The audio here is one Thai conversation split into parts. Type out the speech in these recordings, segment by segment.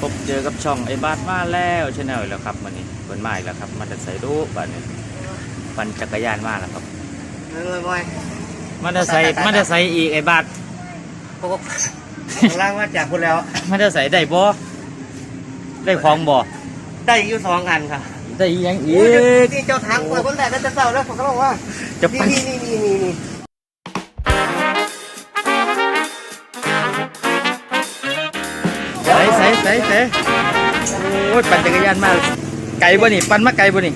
พบเจอกับช่องไอ้บาสมาแล้วชแนลแล้วครับวันนี้เปินมาอีกแล้วครับ มันจะใส่ดูบ้านนี้ปั่นจักรยานมาแล้วครับเออบ่อยมันจะใส่มันจะใส่อีกไอ้บาสพวกล่างมาจากคุณแล้วมันจะใส่ได้บ่ได้ของบ่ได้อยู่สองอันค่ะได้อีหยังอีโอ้ยกนี่เจ้าทางเปิดคนแรกก็จะเศร้าแล้วผมก็บอกว่าจะนี่ปั่นนี่นี่ ใส่ใส่ใส่ใส่โอ้ยปั่นจักรยานมาไกลบ่นี่ปั่นมาไกลบ่นี่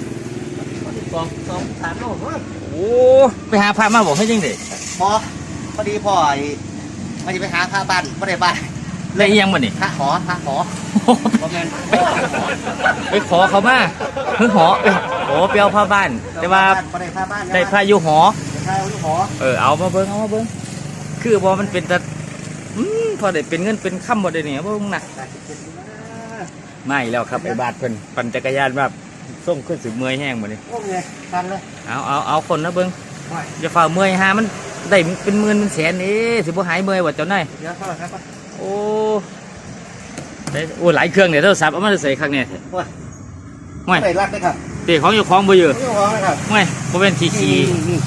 สองสองสามโลเฮ้ยโอ้ไปหาพระมาบอกให้จังได๋พอพอดีพ่อไอ้มันจะไปหาพระบ้านไม่ได้บ้านได้อีหยังบ่นี่พระหอพระหอบ่แม่นไปขอเขามาเพิ่งหอไปโอ้เปียวผ้าบ้าน แต่ว่าบ่ได้พระบ้านได้พระอยู่หอได้พระอยู่หอ เออเอามาเบิ้งเอามาเบิ้งคือบ่มันเป็นแต่ อืมพอได้เป็นเงินเป็นค่ำบ่ได้เนี่ยเบิ่งนะได้เจ็ดสิบนะไม่แล้วครับไอ้บาทเพิ่นปั่นจักรยานแบบส่งขึ้นสึกเมื่อยแห้งบ่นี่โอ้ยทันเลยเอาเอาเอาคนนะเบิ้งไม่อย่าฝ่าเมื่อยหามันได้เป็นหมื่นเป็นแสนนี่สิบ่หายเมื่อยว่าเจ้านายเดี๋ยวเข้าครับโอ้ได้โอ้หลายเครื่องเนี่ยโทรศัพท์เอามาใส่ข้างเนี่ยโอ้ยห่วยไม่รักเลยครับเตะของอยู่ของบ่อยู่ไม่หอนะครับห่วยบ่แม่นขี้ขี้นี่นี่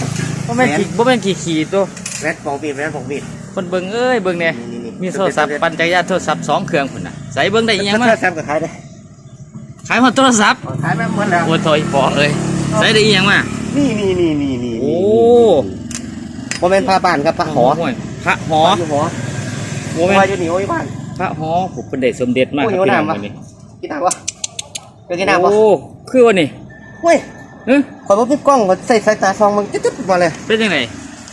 บ่แม่นขี้บ่แม่นขี้ขี้ตัวแรดปองบีดแรดปองบีด คนเบิ่งเอ้ยเบิ่งเนี่ยมีโทรศัพท์ปั่นจักรยานโทรศัพท์สองเครื่องพุ่นน่ะใส่เบิ่งได้อีหยังมาแซมกับขายได้ขายหมดโทรศัพท์ขายแม่หมดแล้วโอ้โถอยปอเอ้ยใส่ได้อีหยังมานี่นี่นี่นี่นี่โอ้โมเมนต์พาบ้านครับพระหอโยพระหออยู่หอโมโมเมเมนนต์อยู่นี่โอ้ยบ้านพระหอผมเป็นเด็กสมเด็จมากครับโอ้ยพี่น้องน้ำวะวันนี้กินน้ำวะเดี๋ยวกินน้ำวะโอ้คือวันนี้เฮ้ยเอ้ยขอยบ่ปิดกล้องก็ใส่สายตาซองมันจุดๆมาเลยเป็นยังไง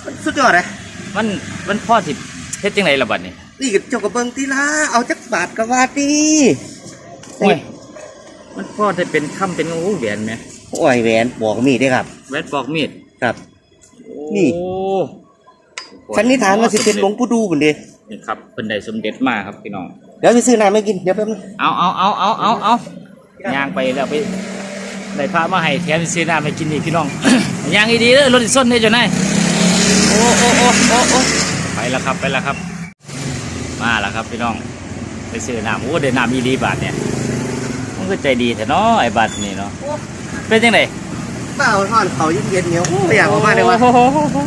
มันสุดยอดเลย มันมันพ่อสิเฮ็ดยังไงล่ะบัดนี้นี่ก็เจ้ากับเบิ้งตีละเอาจักบาทก็ว่าดีโอ้ยมันพ่อจะเป็นค่ำเป็นโอ้แหวนไหมโอ้ยแหวนบอกมีได้ครับแหวนปอกมีดครับ นี่โอ้สันนิษฐานว่าสิเป็นหลวงปู่ดูเหมือนเดินี่ครับเป็นได้สมเด็จมากครับพี่น้องเดี๋ยวไปซื้อน้ำไม่กินเดี๋ยวแป๊บนึงเอาเอาเอาเอาเอาเอาย่างไปแล้วไปได้พระมาให้แถมซื้อน้ำให้กินนี่พี่น้องย่างอีดีเด้อรถอีส้นเด้อเจ้านาย โอ้โอ้โอ้โอ้โอ้ไปแล้วครับไปแล้วครับ มาแล้วครับพี่น้อง ไปซื้อน้ำโอ้ได้น้ำอีดีบาทเนี่ยมันก็ใจดีแต่เนาะไอ้บาทนี่เนาะเป็นยังไงเปล่าทอนเขาเย็นๆเหนียวโอ้ไม่อยากออกมาเลยวะโอ้โห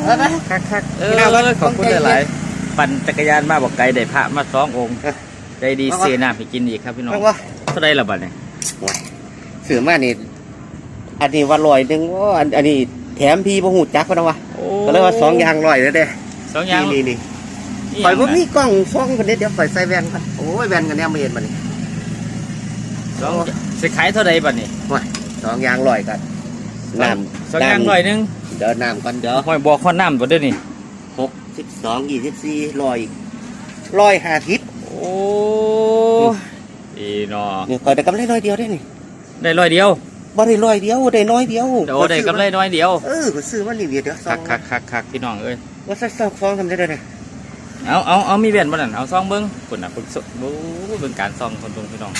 เออไปคักคักเอกินอน้ำก่นขอบคุณหลายๆปั่นจักรยานมาบอกไกลได้พระมาสององค์เออใจดีซื้อน้ำให้กินอีกครับพี่น้องเอาวะเท่าไรละบัดเนี่ยซื้อมานี่อันนี้ว่าลอยหนึงว่าอันอันนี้แถมพี่บ่หูจักก็นะวะโอ้ ก็เลยว่าสองอยางลอยแล้วเด้สองอย่างนี่นี่นี่ข่อยว่านะมีกล้องซ่องคนนี้เดี๋ยวข่อยใส่แว่นก่อนโอ้ยแว่นกันแน่ไม่เห็นมันนี่สองสิขายเท่าไรบัดนี่ว้ายสองอยางลอยกันน้ำสองอย่างร้อยหนึงเดี๋ยวน้ำก่อนเดี๋ยวหอยบอกข้อน้ำบ่เด้อนี่หกสิบสองยี่สิบสี่ลอยลอยห้าทิศโอ้อีเนาะนี่ข่อยได้กำไรน้อยเดียวได้นี่ได้ร้อยเดียว บ่ได้ลอยเดียวได้น้อยเดียวโอ้ได้กำไรน้อยเดียวเออข่อยซื้อมานี่เดียวเดี๋ยวซอคังกคักคักคักพี่น้องเอ้ยว่าใส่ซองซองทำได้เลยเอาเอาเอามีแว่นบ่นั่นเอาซองเบิ่งคนน่ะคนสโอ้เบิ่งการซองคนตรงพี่น้อง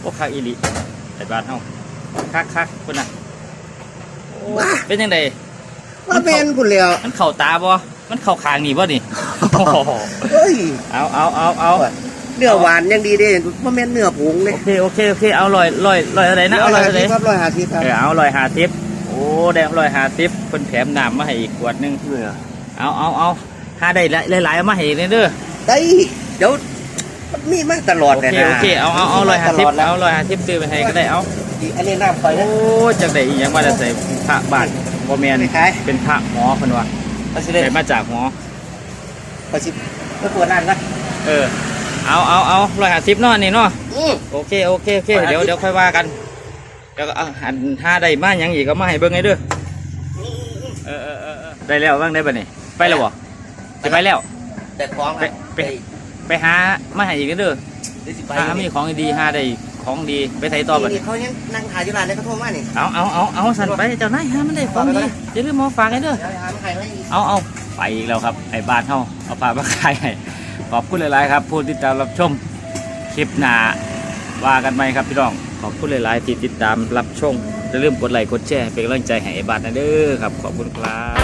โอ้คักอีหลีไอ้บ้านเฮาคักคักคนน่ะโอ้เป็นจังไดว่าเป็นคุณแล้วมันเข้าตาบ่มันเข้าคางนี่บ่นี่โอ้โหเฮ้ยเอาเอาเอาเอา เนื้อหวานยังดีเด้ว่าแม่นเนื้อผงเลยโอเคโอเคโอเคเอาลอยลอยลอยอะไรนะเอาลอยอะไรครับลอยห้าทิศครับเออเอาลอยหาทิปโอ้แดงลอยหาทิปคนแถมน้ำมาให้อีกขวดหนึงเนื้อเอาเอาเอาหาได้หลายๆเอามาให้อีกเด้อได้เดี๋ยวมันมีมาตลอดโอเลยเคนะโอเคเอาเอาเอาลอยหาทิปตลดแล้วเอาลอยหาทิปซื้อไปให้ก็ได้เอาอันนี้น้ำข่อยโอ้นะจังได้อีหยังว่าจะใส่พระบาทบ่แม่นไม่ขายเป็นพระหมอเพิ่นว่าไปสิเลยได้มาจากหมอไปสิไปปวดร้านนะเออ เอาเอาเอาลอยหาทิปเนาะนี่เนาะอือโอเคโอเคโอเคไปหาเดี๋ยวทิปเดี๋ยวค่อยว่ากันเดี๋ยวก็เอาหันห้าได้มาหยังอีกก็มาให้เบิ่งให้เด้อเออเออเออเออได้แล้วบ้างได้ป่ะนี่ไปแล้วบ่จะไปแล้ว แต่ของไปไป ไปหามาให้อีกเด้อได้สิไปหามีของดีหาได้ของดีไปไทยต่อบัดนี่นี้เขายังนั่งขายอยู่ร้านนี้เขาโทรมานี่เอาเอาเอาเอาสั่นไปเจ้านายหามันได้ของดีอย่าลืมมาฝากให้เด้อ เดี๋ยวหามาขายไว้อีกเอาเอาไปอีกแล้วครับไอ้บ้านเฮาเอาปลามาขายให้ ขอบคุณหลาย ๆ ครับผู้ติดตามรับชมคลิปหน้าว่ากันไหมครับพี่น้อง ขอบคุณหลาย ๆ ที่ติดตามรับชมอย่าลืมกดไลค์กดแชร์เป็นกำลังใจให้ไอ้บัตรนะเด้อครับ ขอบคุณครับ